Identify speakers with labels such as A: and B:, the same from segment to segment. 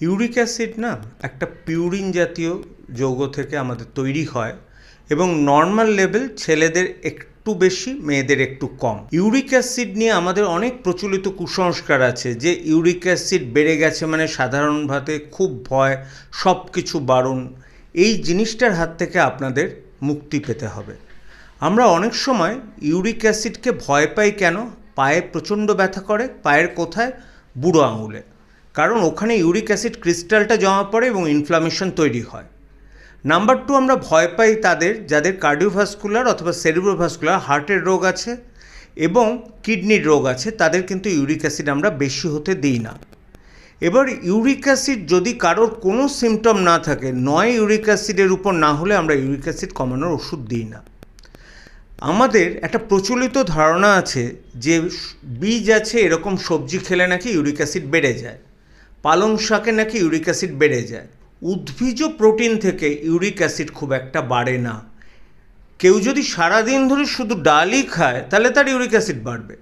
A: Uric acid না একটা purine জাতীয় যৌগ থেকে আমাদের তৈরি হয় এবং নর্মাল লেভেল ছেলেদের একটু বেশি, মেয়েদের একটু কম। ইউরিক অ্যাসিড নিয়ে আমাদের অনেক প্রচলিত কুসংস্কার আছে যে ইউরিক অ্যাসিড বেড়ে গেছে মানে সাধারণভাবে খুব ভয় সব কিছু বারণ। এই জিনিসটার হাত থেকে আপনাদের মুক্তি পেতে হবে। আমরা অনেক সময় ইউরিক অ্যাসিডকে ভয় পাই কেন? পায়ে প্রচণ্ড ব্যথা করে, পায়ের কোথায়? বুড়ো আঙুলে। কারণ ওখানে ইউরিক অ্যাসিড ক্রিস্টালটা জমা পড়ে এবং ইনফ্লামেশন তৈরি হয়। নাম্বার টু আমরা ভয় পাই তাদের, যাদের কার্ডিওভাস্কুলার অথবা সেরিব্রোভাস্কুলার হার্টের রোগ আছে এবং কিডনির রোগ আছে, তাদের কিন্তু ইউরিক অ্যাসিড আমরা বেশি হতে দিই না। এবার ইউরিক অ্যাসিড যদি কারোর কোনো সিমটম না থাকে, নয় ইউরিক অ্যাসিডের উপর না হলে আমরা ইউরিক অ্যাসিড কমানোর ওষুধ দিই না। আমাদের একটা প্রচলিত ধারণা আছে যে বীজ আছে এরকম সবজি খেলে নাকি ইউরিক অ্যাসিড বেড়ে যায়। পালং শাকে নাকি ইউরিক অ্যাসিড বেড়ে যায়। উদ্ভিজ প্রোটিন থেকে ইউরিক অ্যাসিড খুব একটা বাড়ে না। কেউ যদি সারাদিন ধরে শুধু ডালই খায়, তাহলে তার ইউরিক অ্যাসিড বাড়বে।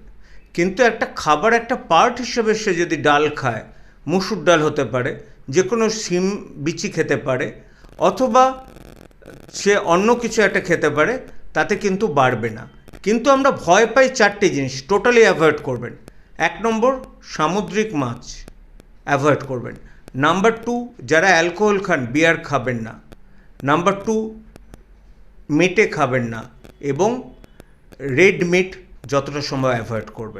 A: কিন্তু একটা খাবার একটা পার্ট হিসেবে সে যদি ডাল খায়, মুসুর ডাল হতে পারে যে কোনো সিম, বিচি খেতে পারে, অথবা সে অন্য কিছু একটা খেতে পারে, তাতে কিন্তু বাড়বে না। কিন্তু আমরা ভয় পাই চারটে জিনিস টোটালি অ্যাভয়েড করবেন। এক নম্বর, সামুদ্রিক মাছ। অ্যাভয়েড করবেন। নাম্বার টু, যারা অ্যালকোহল খান, বিয়ার খাবেন না। নাম্বার টু, মেটে খাবেন না এবং রেড মিট যতটা সম্ভব অ্যাভয়েড করবেন।